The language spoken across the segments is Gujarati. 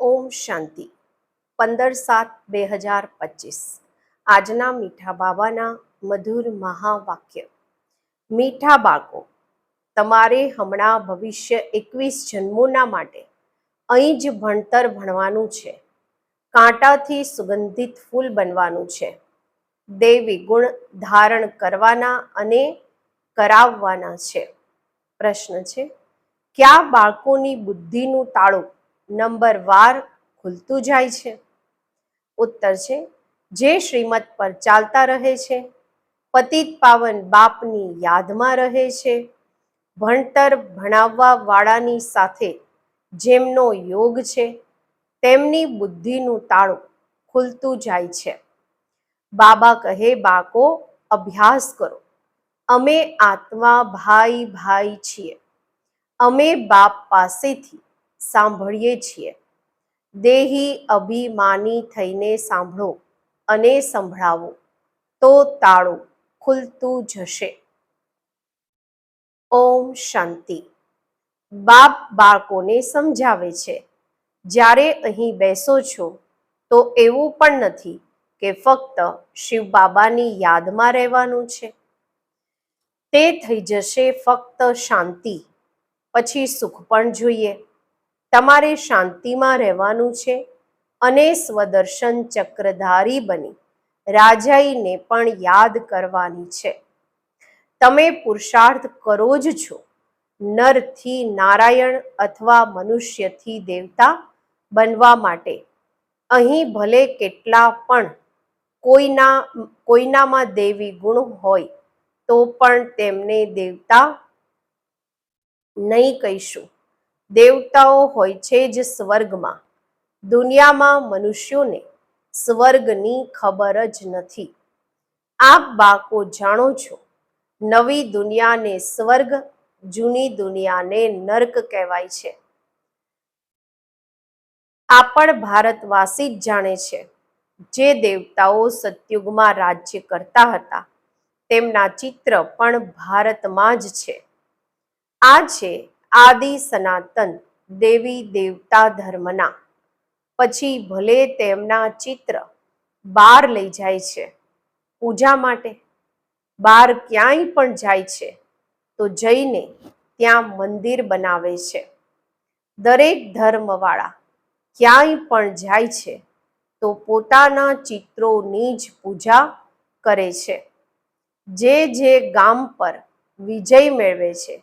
ઓમ શાંતિ. પંદર સાત બે હજાર પચીસ. આજના મીઠા બાબાના મધુર મહાવાક્ય. મીઠા બાળકો, તમારે હમણાં ભવિષ્ય એકવીસ જન્મોના માટે અહીં જ ભણતર ભણવાનું છે. કાંટાથી સુગંધિત ફૂલ બનવાનું છે. દેવી ગુણ ધારણ કરવાના અને કરાવવાના છે. પ્રશ્ન છે, કયા બાળકોની બુદ્ધિનું તાળું નંબર વાર ખુલતું જાય છે. ઉત્તર છે, જે શ્રીમત પર ચાલતા રહે છે, પતિત પાવન બાપની યાદમાં રહે છે, ભણતર ભણાવવા વાળાની સાથે જેમનો યોગ છે, તેમની બુદ્ધિનું તાળું ખુલતું જાય છે. બાબા કહે બાકો અભ્યાસ કરો. અમે આત્મા ભાઈ ભાઈ છીએ. અમે બાપ પાસેથી સાંભળીએ છીએ. દેહી અભિમાની થઈને સાંભળો અને સંભળાવો, તો તાળું ખુલતું જશે. ઓમ શાંતિ. બાપ બાળકોને સમજાવે છે, જ્યારે અહીં બેસો છો, તો એવું પણ નથી કે ફક્ત શિવ બાબાની યાદમાં રહેવાનું છે. તે થઈ જશે ફક્ત શાંતિ, પછી સુખ પણ જોઈએ. તમારે શાંતિમાં રહેવાનું છે અને સ્વદર્શન ચક્રધારી બની. રાજાઈને પણ યાદ કરવાની છે. તમે પુરુષાર્થ કરો જ છો. નરથી નારાયણ અથવા મનુષ્યથી દેવતા બનવા માટે. અહીં ભલે કેટલા પણ કોઈના, કોઈનામાં દેવી ગુણ હોય, તો પણ તેમને દેવતા નહીં કહીશું. દેવતાઓ હોય છે જ સ્વર્ગમાં. દુનિયામાં મનુષ્યોને સ્વર્ગની ખબર જ નથી. આપ બાકો જાણો છો, નવી દુનિયાને સ્વર્ગ, જૂની દુનિયાને નર્ક કહેવાય છે. આ પણ ભારતવાસી જ જાણે છે, જે દેવતાઓ સતયુગમાં રાજ્ય કરતા હતા, તેમના ચિત્ર પણ ભારતમાં જ છે. આ છે આદિ સનાતન દેવી દેવતા ધર્મના. પછી ભલે તેમના ચિત્ર બહાર લઈ જાય છે, પૂજા માટે બહાર ક્યાંય પણ જાય છે, તો જઈને ત્યાં મંદિર બનાવે છે. દરેક ધર્મવાળા ક્યાંય પણ જાય છે, તો પોતાના ચિત્રોની જ પૂજા કરે છે. જે જે ગામ પર વિજય મેળવે છે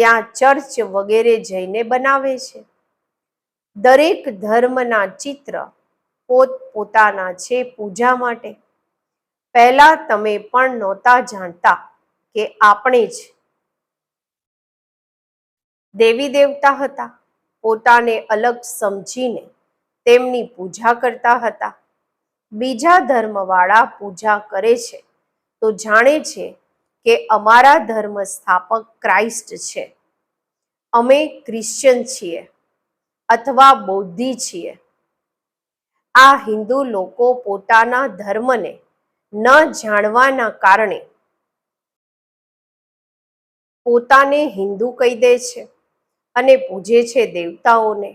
ત્યાં ચર્ચ વગેરે જઈને બનાવે છે. દરેક ધર્મના ચિત્ર પોત પોતાના છે પૂજા માટે. પહેલા તમે પણ નહોતા જાણતા કે આપણે જ દેવી દેવતા હતા. પોતાને અલગ સમજીને તેમની પૂજા કરતા હતા. બીજા ધર્મવાળા પૂજા કરે છે તો જાણે છે કે અમારા ધર્મ સ્થાપક ક્રાઇસ્ટ છે. અમે ક્રિશ્ચિયન છીએ અથવા બૌદ્ધિ છીએ. આ હિન્દુ લોકો પોતાના ધર્મને ન જાણવાના કારણે પોતાને હિન્દુ કહી દે છે અને પૂજે છે દેવતાઓને.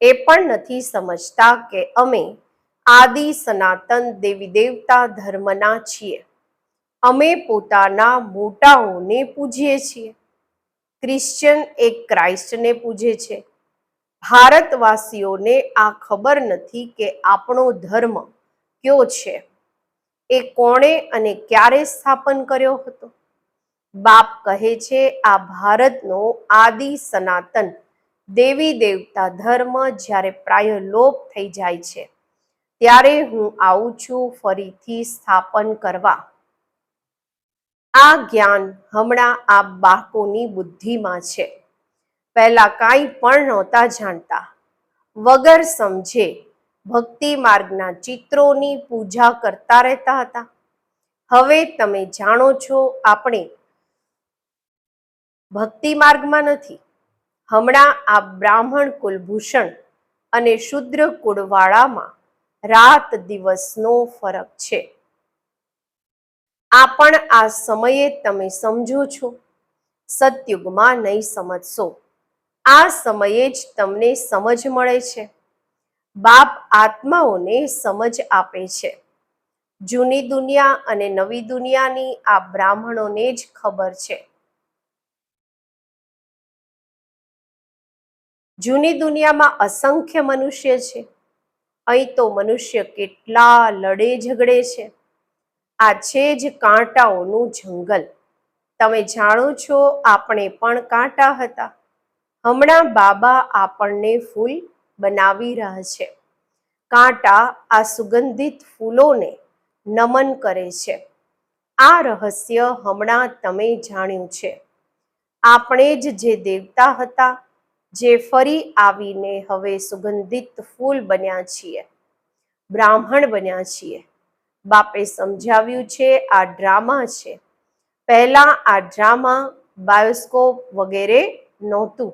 એ પણ નથી સમજતા કે અમે આદિ સનાતન દેવી દેવતા ધર્મના છીએ. અમે પોતાના મોટાઓને પૂજીએ છીએ. ક્રિશ્ચન એક ક્રાઇસ્ટને પૂજે છે. ભારતવાસીઓને આ ખબર નથી કે આપણો ધર્મ કયો છે. એ કોણે અને ક્યારે સ્થાપન કર્યો હતો? બાપ કહે છે, આ ભારતનો આદિ સનાતન દેવી દેવતા ધર્મ જ્યારે પ્રાય લોપ થઈ જાય છે, ત્યારે હું આવું છું ફરીથી સ્થાપન કરવા. આ જ્ઞાન હમણાં આ બાળકોની બુદ્ધિમાં છે. પહેલા કાંઈ પણ નહોતા જાણતા. વગર સમજે ભક્તિ માર્ગના ચિત્રોની પૂજા કરતા રહેતા હતા. હવે તમે જાણો છો આપણે ભક્તિ માર્ગમાં નથી. હમણાં આ બ્રાહ્મણ કુલભૂષણ અને શુદ્ર કુળવાળામાં રાત દિવસનો ફરક છે. આ પણ આ સમયે તમે સમજો છો. સતયુગમાં નહીં સમજશો. આ સમયે જ તમને સમજ મળે છે. બાપ આત્માઓને સમજ આપે છે. જૂની દુનિયા અને નવી દુનિયાની આ બ્રાહ્મણોને જ ખબર છે. જૂની દુનિયામાં અસંખ્ય મનુષ્ય છે. અહીં તો મનુષ્ય કેટલા લડે ઝઘડે છે. આ છે જ કાંટાઓનું જંગલ. તમે જાણો છો આપણે પણ કાંટા હતા. હમણાં બાબા આપણને ફૂલ બનાવી રહ્યા છે. કાંટા આ સુગંધિત ફૂલોને નમન કરે છે. આ રહસ્ય હમણાં તમે જાણ્યું છે. આપણે જ જે દેવતા હતા, જે ફરી આવીને હવે સુગંધિત ફૂલ બન્યા છીએ. બ્રાહ્મણ બન્યા છીએ. બાપે સમજાવ્યું છે, આ ડ્રામા છે. પહેલા આ ડ્રામા બાયોસ્કોપ વગેરે નહોતું.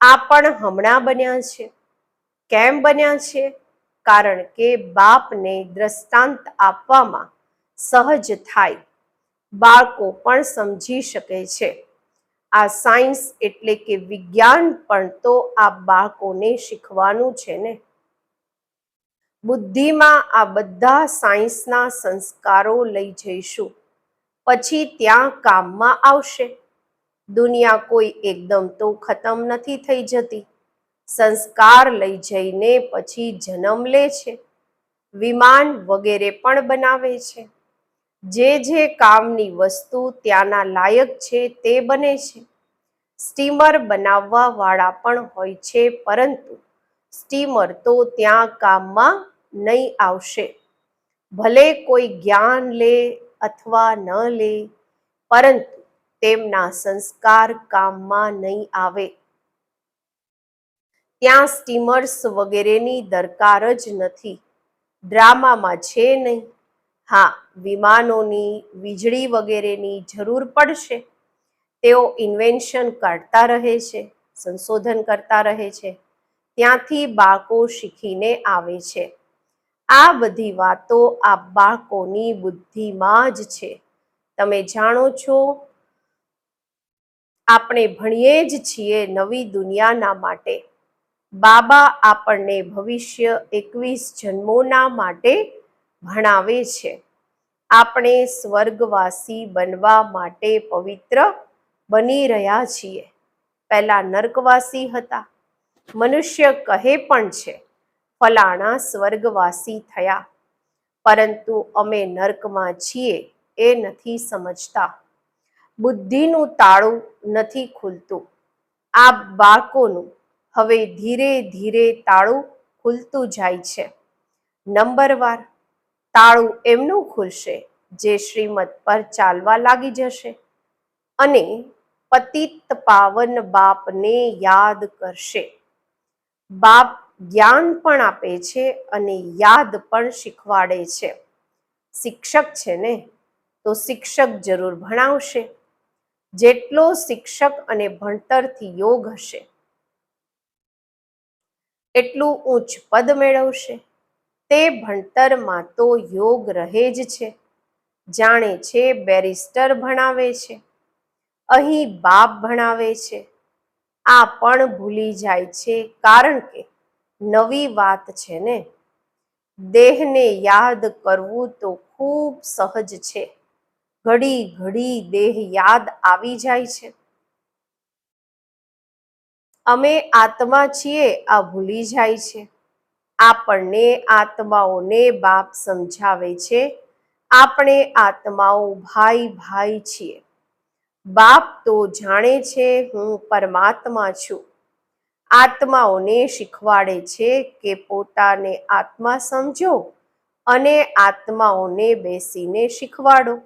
આ પણ હમણાં બન્યા છે. કેમ બન્યા છે? કારણ કે બાપને દ્રષ્ટાંત આપવામાં સહજ થાય. બાળકો પણ સમજી શકે છે. આ સાયન્સ એટલે કે વિજ્ઞાન પણ તો આ બાળકોને શીખવાનું છે ને. બુદ્ધિમાં આ બધા સાયન્સના સંસ્કારો લઈ જઈશું. પછી ત્યાં કામમાં આવશે. દુનિયા કોઈ એકદમ તો ખતમ નથી થઈ જતી. સંસ્કાર લઈ જઈને પછી જન્મ લે છે. વિમાન વગેરે પણ બનાવે છે. જે જે કામની વસ્તુ ત્યાંના લાયક છે તે બને છે. સ્ટીમર બનાવવા વાળા પણ હોય છે પરંતુ સ્ટીમર તો ત્યાં કામમાં નહીં આવશે. ભલે કોઈ જ્ઞાન લે અથવા ન લે, પરંતુ તેમના સંસ્કાર કામમાં નહીં આવે. ત્યાં સ્ટીમર્સ વગેરેની દરકાર જ નથી. ડ્રામામાં છે નહીં. હા, વિમાનોની વીજળી વગેરેની જરૂર પડશે. તેઓ ઇન્વેન્શન કરતા રહે છે, સંશોધન કરતા રહે છે. ત્યાંથી બાળકો શીખીને આવે છે. આ બધી વાતો આ બાળકોની બુદ્ધિમાં જ છે. તમે જાણો છો, આપણે ભણીએ જ છીએ નવી દુનિયાના માટે. બાબા આપણને ભવિષ્ય એકવીસ જન્મોના માટે ભણાવે છે. આપણે સ્વર્ગવાસી બનવા માટે પવિત્ર બની રહ્યા છીએ. પહેલા નર્કવાસી હતા મનુષ્ય કહે પણ છે, ફલાણા સ્વર્ગવાસી થયા. પરંતુ અમે નર્કમાં છીએ એ નથી સમજતા. બુદ્ધિનું તાળું નથી ખુલતું. આ બાળકોનું હવે ધીરે ધીરે તાળું ખુલતું જાય છે. નંબરવાર તાળું એમનું ખુલશે જે શ્રીમત પર ચાલવા લાગી જશે અને પતિત પાવન બાપને યાદ કરશે. બાપ જ્ઞાન પણ આપે છે અને યાદ પણ શીખવાડે છે. શિક્ષક છે ને? તો શિક્ષક જરૂર ભણાવશે. જેટલો શિક્ષક અને ભણતરથી યોગ હશે, એટલું ઉચ્ચ પદ મેળવશે. તે ભણતરમાં તો યોગ રહે જ છે. જાણે છે બેરિસ્ટર ભણાવે છે. અહીં બાપ ભણાવે છે. આ પણ ભૂલી જાય છે કારણ કે નવી વાત છે ને. દેહને યાદ કરવું તો ખૂબ સહજ છે. ઘડી ઘડી દેહ યાદ આવી જાય છે. અમે આત્મા છીએ, આ ભૂલી જાય છે. આપણને આત્માઓને બાપ સમજાવે છે. આપણે આત્માઓ ભાઈ ભાઈ છીએ. બાપ તો જાણે છે હું પરમાત્મા છું. આત્માઓને શીખવાડે છે કે પોતાને આત્મા સમજો અને આત્માઓને બેસીને શીખવાડો.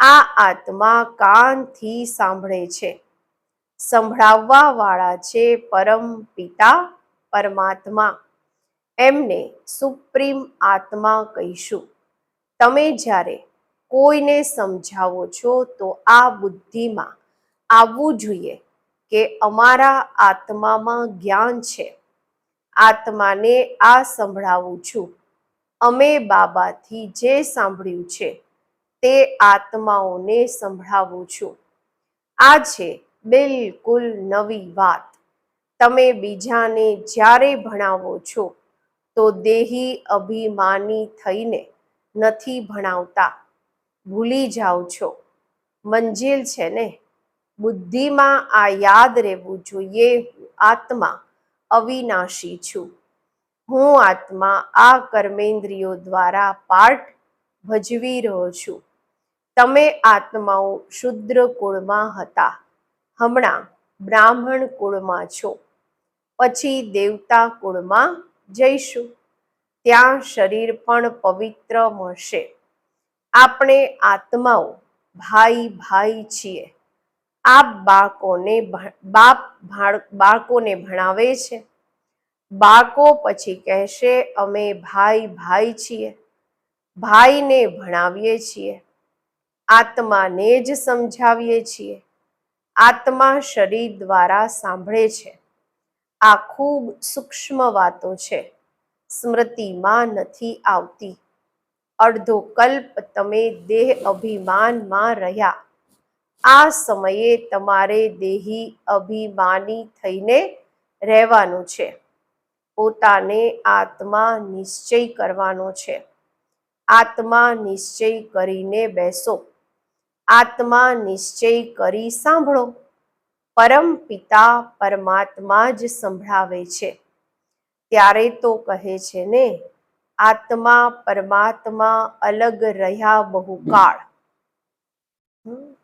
આ આત્મા કાનથી સાંભળે છે. સંભળાવવા વાળા છે પરમ પિતા પરમાત્મા. એમને સુપ્રીમ આત્મા કહીશું. તમે જ્યારે કોઈને સમજાવો છો તો આ બુદ્ધિમાં આવવું જોઈએ કે અમારા આત્મામાં જ્ઞાન છે. આત્માને આ સંભળાવું છું. અમે બાબાથી જે સાંભળ્યું છે તે આત્માઓને સંભળાવું છું. આ છે બિલકુલ નવી વાત. તમે બીજાને જ્યારે ભણાવો છો તો દેહી અભિમાની થઈને નથી ભણાવતા. ભૂલી જાઓ છો. મંજિલ છે ને? બુદ્ધિમાં આ યાદ રહેવું જોઈએ. આત્મા અવિનાશી છું. હું આત્મા આ કર્મેન્દ્રિયો દ્વારા પાઠ ભજવી રહ્યો છું. તમે આત્માઓ શુદ્ર કુળમાં હતા. હમણાં બ્રાહ્મણ કુળમાં છો. પછી દેવતા કુળમાં જઈશું. ત્યાં શરીર પણ પવિત્ર મળશે. આપણે આત્માઓ ભાઈ ભાઈ છીએ. આપ બાળકોને બાપ બાળકોને ભણાવે છે. બાળકો પછી કહેશે, અમે ભાઈ ભાઈ છીએ. ભાઈને ભણાવીએ છીએ. આત્માને જ સમજાવીએ છીએ. આત્મા શરીર દ્વારા સાંભળે છે. આ ખૂબ સૂક્ષ્મ વાતો છે. સ્મૃતિમાં નથી આવતી. અડધો કલ્પ તમે દેહ અભિમાનમાં રહ્યા. આ સમયે તમારે દેહી અભિમાની થઈને રહેવાનું છે. પોતાને આત્મા નિશ્ચય કરવાનો છે. આત્મા નિશ્ચય કરીને બેસો. આત્મા નિશ્ચય કરી સાંભળો. પરમ પિતા પરમાત્મા જ સંભળાવે છે. ત્યારે તો કહે છે ને આત્મા પરમાત્મા અલગ રહ્યા બહુકાળ. હમ.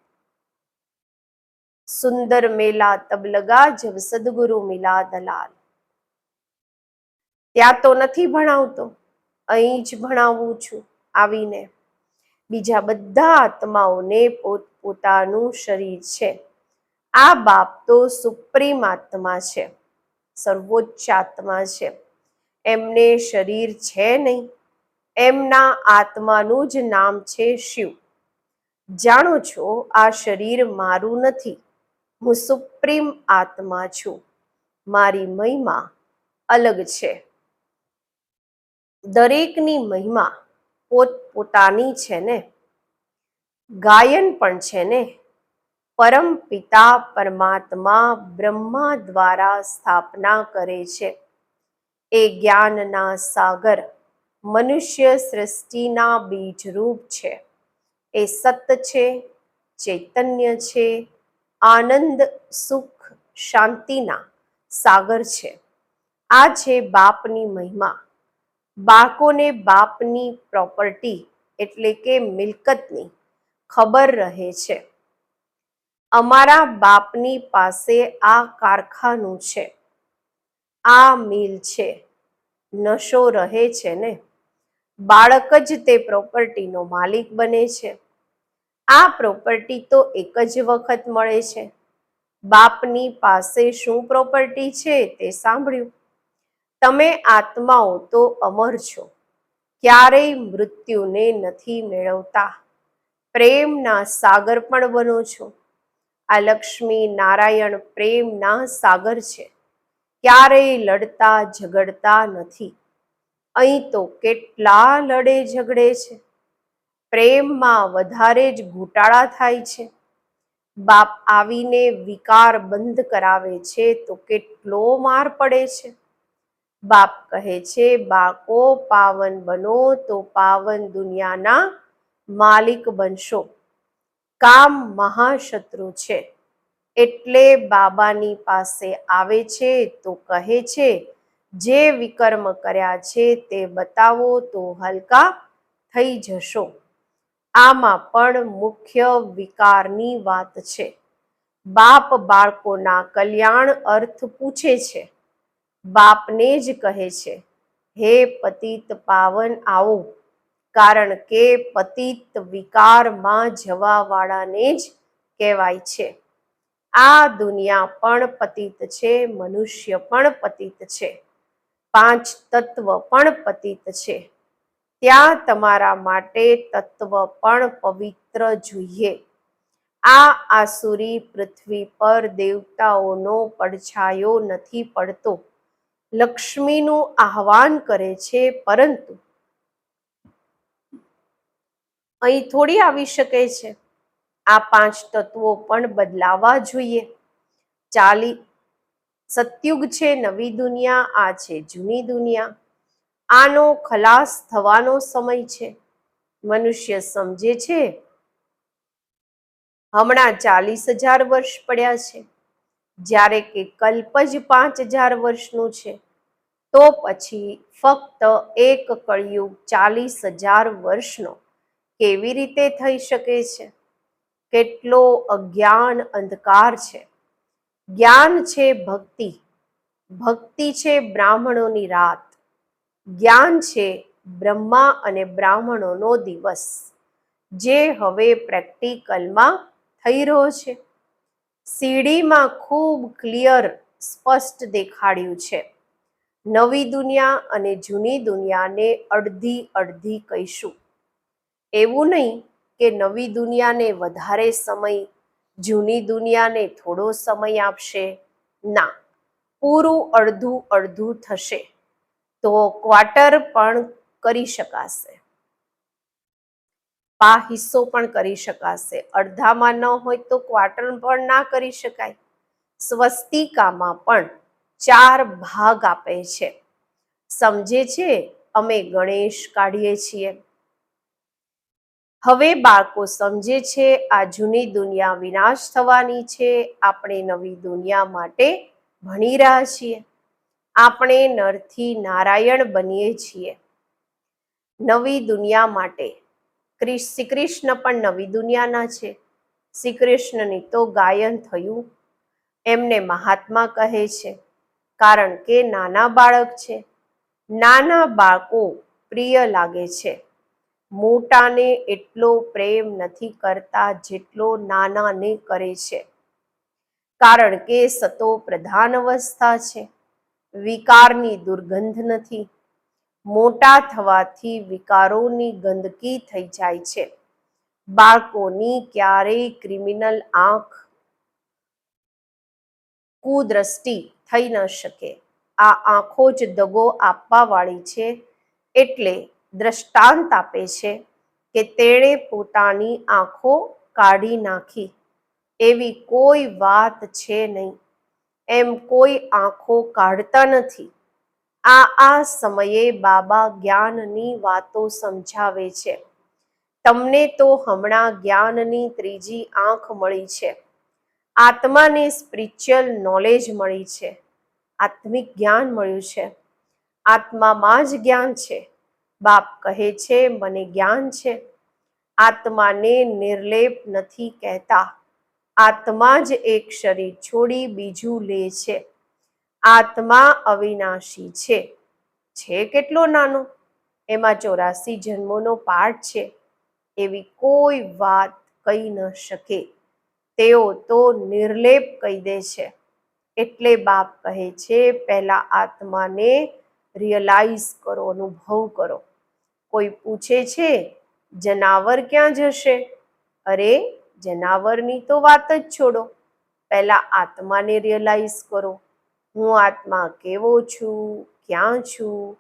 સુંદર મેલા તબ લગા જબ સદગુરુ મિલા દલાલ. ત્યાં તો નથી ભણાવતો, અહીં જ ભણાવું છું આવીને. બીજા બધા આત્માઓને પોત, પોતાનું શરીર છે. આ બાપ તો સુપ્રીમ આત્મા છે, સર્વોચ્ચ આત્મા છે. એમને શરીર છે નહીં. એમના આત્માનું જ નામ છે શિવ. જાણો છો, આ શરીર મારું નથી. હું સુપ્રીમ આત્મા છું. મારી મહિમા અલગ છે. દરેકની મહિમા પોત પોતાની છે ને. ગાયન પણ છે ને. પરમ પિતા પરમાત્મા બ્રહ્મા દ્વારા સ્થાપના કરે છે. એ જ્ઞાનના સાગર, મનુષ્ય સૃષ્ટિના બીજરૂપ છે. એ સત છે, ચૈતન્ય છે, આનંદ, સુખ, શાંતિના સાગર છે. આ છે બાપની મહિમા. બાળકોને બાપની પ્રોપર્ટી એટલે કે મિલકતની ખબર રહે છે. અમારા બાપની પાસે આ કારખાનું છે. આ મિલ છે. નશો રહે છે ને? બાળક જ તે પ્રોપર્ટીનો માલિક બને છે. આ પ્રોપર્ટી તો એક જ વખત મળે છે. બાપની પાસે શું પ્રોપર્ટી છે તે સાંભળ્યું. તમે આત્માઓ તો અમર છો. ક્યારેય મૃત્યુને નથી મેળવતા. પ્રેમના સાગર પણ બનો છો. આ લક્ષ્મી નારાયણ પ્રેમના સાગર છે. ક્યારેય લડતા ઝઘડતા નથી. અહીં તો કેટલા લડે ઝઘડે છે. પ્રેમમાં વધારે જ ઘોટાળા થાય છે. બાપ આવીને વિકાર બંધ કરાવે છે તો કેટલો માર પડે છે. બાપ કહે છે બાકો પાવન બનો તો પાવન દુનિયાના માલિક બનશો. કામ મહાશત્રુ છે. એટલે બાબાની પાસે આવે છે તો કહે છે, જે વિકર્મ કર્યા છે તે બતાવો તો હલકા થઈ જશો. આમાં પણ મુખ્ય વિકારની વાત છે. બાપ બાળકોના કલ્યાણ અર્થ પૂછે છે. બાપને જ કહે છે, હે પતિત પાવન, આવો. કારણ કે પતિત વિકારમાં જવાવાળાને જ કહેવાય છે. આ દુનિયા પણ પતિત છે, મનુષ્ય પણ પતિત છે, પાંચ તત્વ પણ પતિત છે. ત્યાં તમારા માટે તત્વ પણ પવિત્ર જોઈએ. આ આસુરી પૃથ્વી પર દેવતાઓનો પડછાયો નથી પડતો. લક્ષ્મીનું આહવાન કરે છે, પરંતુ અહીં થોડી આવી શકે છે. આ પાંચ તત્વો પણ બદલાવા જોઈએ. ચાલી, સતયુગ છે, નવી દુનિયા, આ છે, જૂની દુનિયા. આનો ખલાસ થવાનો સમય છે. મનુષ્ય સમજે છે, હમણાં ચાલીસ હજાર વર્ષ પડ્યા છે. જ્યારે કે કલ્પ જ પાંચ હજાર વર્ષનું છે, તો પછી ફક્ત એક કળિયુગ ચાલીસ હજાર વર્ષનો કેવી રીતે થઈ શકે છે? કેટલો અજ્ઞાન અંધકાર છે. જ્ઞાન છે ભક્તિ. ભક્તિ છે બ્રાહ્મણોની રાત. જ્ઞાન છે બ્રહ્મા અને બ્રાહ્મણોનો દિવસ. જે હવે પ્રેક્ટિકલમાં થઈ રહ્યો છે. સીડીમાં ખૂબ ક્લિયર, સ્પષ્ટ દેખાડ્યું છે. નવી દુનિયા અને જૂની દુનિયાને અડધી અડધી કહીશું. એવું નહીં કે નવી દુનિયાને વધારે સમય, જૂની દુનિયાને થોડો સમય આપશે? ના. પૂરું અડધું અડધું થશે. તો ક્વાર્ટર પણ કરી શકાશે. પા હિસ્સો પણ કરી શકાશે. અડધામાં ન હોય તો ક્વાર્ટર પણ ના કરી શકાય. સ્વસ્તિકામાં પણ ચાર ભાગ આપે છે. સમજે છે? અમે ગણેશ કાઢીએ છીએ. હવે બાળકો સમજે છે, આ જૂની દુનિયા વિનાશ થવાની છે, આપણે નવી દુનિયા માટે ભણી રહ્યા છીએ. આપણે નરથી નારાયણ બનીએ છીએ. નવી દુનિયા માટે. શ્રી કૃષ્ણ પણ નવી દુનિયાના છે. શ્રી કૃષ્ણની તો ગાયન થયું. એમને મહાત્મા કહે છે, કારણ કે નાના બાળક છે. નાના બાળકો પ્રિય લાગે છે. મોટાને એટલો પ્રેમ નથી કરતા જેટલો નાનાને કરે છે. કારણ કે સતો પ્રધાન અવસ્થા છે. વિકારની દુર્ગંધ નથી. મોટા થવાથી વિકારોની ગંદકી થઈ જાય છે. બાળકોની ક્યારેય ક્રિમિનલ આંખ કુદ્રષ્ટિ થઈ ન શકે. આ આંખો જ દગો આપવા વાળી છે. એટલે દ્રષ્ટાંત આપે છે કે તેણે પોતાની આંખો કાઢી નાખી. એવી કોઈ વાત છે નહીં. એમ કોઈ આંખો કાઢતા નથી. આ આ સમયે બાબા જ્ઞાનની વાતો સમજાવે છે. તમને તો હમણાં જ્ઞાનની ત્રીજી આંખ મળી છે. આત્માને સ્પિરિચ્યુઅલ નોલેજ મળી છે. આત્મિક જ્ઞાન મળ્યું છે. આત્મામાં જ જ્ઞાન છે. બાપ કહે છે, મને જ્ઞાન છે. આત્માને નિર્લેપ નથી કહેતા. આત્મા જ એક શરીર છોડી બીજું લે છે. આત્મા અવિનાશી છે. છે કેટલો નાનો? એમાં ચોરાસી જન્મોનો પાઠ છે. એવી કોઈ વાત કહી ન શકે. તેઓ તો નિર્લેપ કહી દે છે. એટલે બાપ કહે છે, પહેલા આત્માને રિયલાઇઝ કરો, અનુભવ કરો. કોઈ પૂછે છે, જનાવર ક્યાં જશે? અરે, જનાવરની તો વાત જ છોડો. પહેલા આત્માને રિયલાઇઝ કરો. હું આત્મા કેવો છું? ક્યાં છું?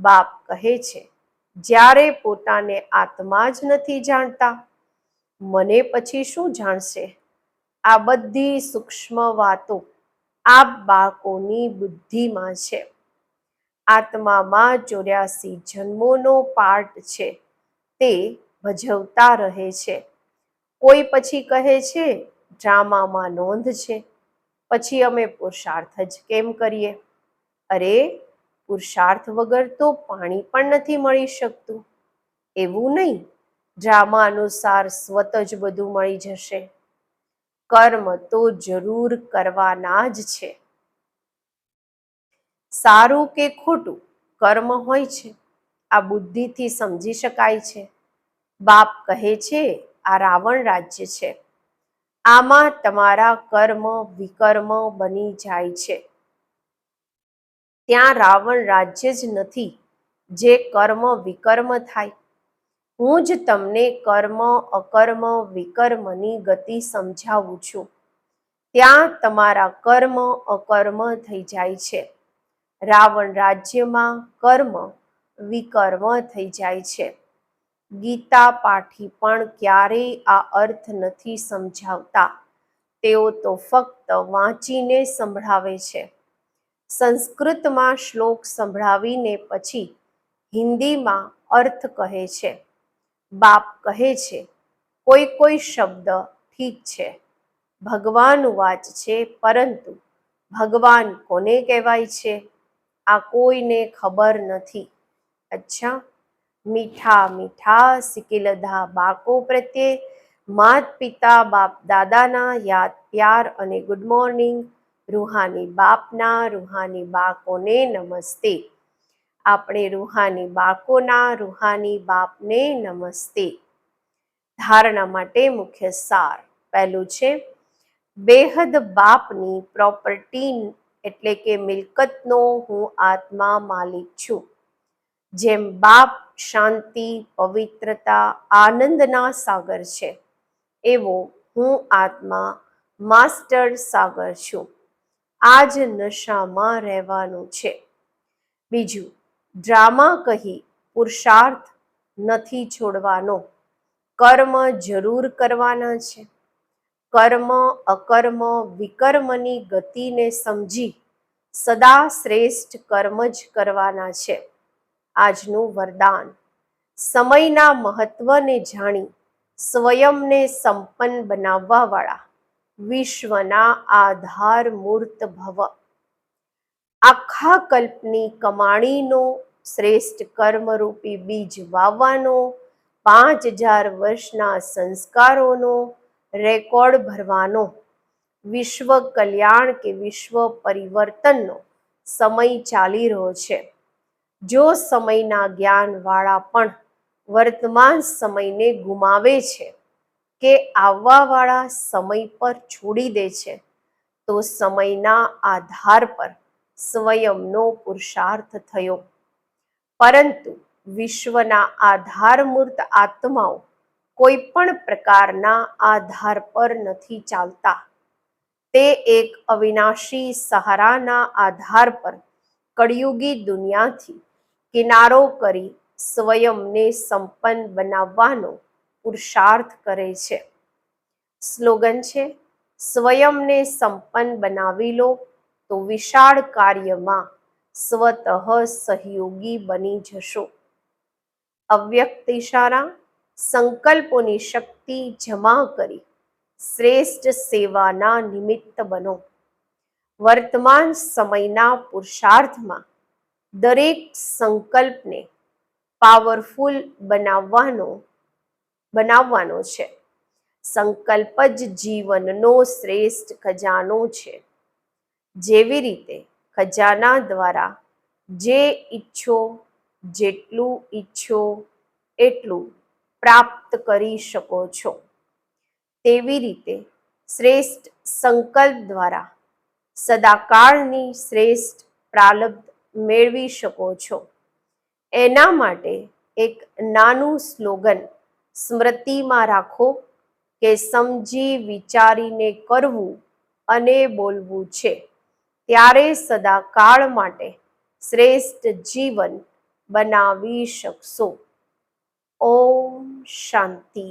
બાપ કહે છે, જ્યારે પોતાને આત્મા જ નથી જાણતા, મને પછી શું જાણશે? આ બધી સૂક્ષ્મ વાતો આ બાળકોની બુદ્ધિમાં છે. આત્મામાં ચોર્યાસી જન્મોનો પાર્ટ છે. તે ભજવતા રહે છે. કોઈ પછી કહે છે, ડ્રામામાં નોંધ છે. પછી અમે પુરુષાર્થ જ કેમ કરીએ? અરે, પુરુષાર્થ વગર તો પાણી પણ નથી મળી શકતું. એવું નહીં. ડ્રામા અનુસાર સ્વત જ બધું મળી જશે. કર્મ તો જરૂર કરવાના જ છે. સારું કે ખોટું કર્મ હોય છે? આ બુદ્ધિથી સમજી શકાય છે. બાપ કહે છે, આ રાવણ રાજ્ય છે. આમાં તમારા કર્મ વિકર્મ બની જાય છે. ત્યાં રાવણ રાજ્ય જ નથી, જે કર્મ વિકર્મ થાય. હું જ તમને કર્મ, અકર્મ, વિકર્મની ગતિ સમજાવું છું. ત્યાં તમારા કર્મ, અકર્મ થઈ જાય છે. રાવણ રાજ્યમાં કર્મ વિકર્મ થઈ જાય છે. ગીતા પાઠી પણ ક્યારેય આ અર્થ નથી સમજાવતા. તેઓ તો ફક્ત વાંચીને સંભળાવે છે. સંસ્કૃતમાં શ્લોક સંભળાવીને પછી હિન્દીમાં અર્થ કહે છે. બાપ કહે છે, કોઈ કોઈ શબ્દ ઠીક છે. ભગવાન વાચ છે, પરંતુ ભગવાન કોને કહેવાય છે? આ કોઈને ખબર નથી. અચ્છા, મીઠા મીઠા સિકિલધા બાળકો પ્રત્યે માત પિતા, બાપ દાદાના યાદ પ્યાર અને ગુડ મોર્નિંગ રૂહાની બાપના, રૂહાની બાળકોને નમસ્તે. આપણે રૂહાની બાળકોના, રૂહાની બાપને નમસ્તે. ધારણા માટે મુખ્ય સાર પહેલું છે, બેહદ બાપની પ્રોપર્ટી એટલે કે મિલકતનો હું આત્મા માલિક છું. જેમ બાપ શાંતિ, પવિત્રતા, આનંદના સાગર છે, એવો હું આત્મા માસ્ટર સાગર છું. આ જ નશામાં રહેવાનું છે. બીજું, ડ્રામા કહી પુરુષાર્થ નથી છોડવાનો. કર્મ જરૂર કરવાના છે. કર્મ, અકર્મ, વિકર્મની ગતિને સમજી સદા શ્રેષ્ઠ કર્મ જ કરવાના છે. આજનું વરદાન. સમયના મહત્વને જાણી સ્વયંને સંપન્ન બનાવવાવાળા વિશ્વના આધાર મૂર્ત ભવ. આખા કલ્પની કમાણીનો શ્રેષ્ઠ કર્મરૂપી બીજ વાવવાનો, પાંચ હજાર વર્ષના સંસ્કારોનો રેકોર્ડ ભરવાનો. વિશ્વ કલ્યાણ કે વિશ્વ પરિવર્તનનો સમય ચાલી રહ્યો છે. જો સમયના જ્ઞાનવાળા પણ વર્તમાન સમયને ગુમાવે છે કે આવવાવાળા સમય પર છોડી દે છે, તો સમયના આધાર પર સ્વયંનો પુરુષાર્થ થયો. પરંતુ વિશ્વના આધારમૂર્ત આત્માઓ કોઈ પણ પ્રકારના આધાર પર નથી ચાલતા. તે એક અવિનાશી સહારાના આધાર પર કળિયુગી દુનિયાથી કિનારો કરી સ્વયંને સંપન્ન બનાવવાનો પુરુષાર્થ કરે છે. સ્લોગન છે, સ્વયંને સંપન્ન બનાવી લો તો વિશાળ કાર્યમાં સ્વતઃ સહયોગી બની જશો. અવ્યક્ત ઇશારા સંકલ્પોની શક્તિ જમા કરી. શ્રેષ્ઠ સેવાના નિમિત્ત બનો. વર્તમાન સમયના પુરુષાર્થમાં દરેક સંકલ્પને પાવરફુલ બનાવવાનો બનાવવાનો છે. સંકલ્પ જ જીવનનો શ્રેષ્ઠ ખજાનો છે. જેવી રીતે ખજાના દ્વારા જે ઈચ્છો, જેટલું ઈચ્છો, એટલું પ્રાપ્ત કરી શકો છો. તેવી રીતે શ્રેષ્ઠ સંકલ્પ દ્વારા સદાકાળની શ્રેષ્ઠ પ્રાલબ્ધ મેળવી શકો છો. એના માટે એક નાનું સ્લોગન સ્મૃતિમાં રાખો કે સમજી વિચારીને કરવું અને બોલવું છે. ત્યારે સદાકાળ માટે શ્રેષ્ઠ જીવન બનાવી શકશો. ઓમ શાંતિ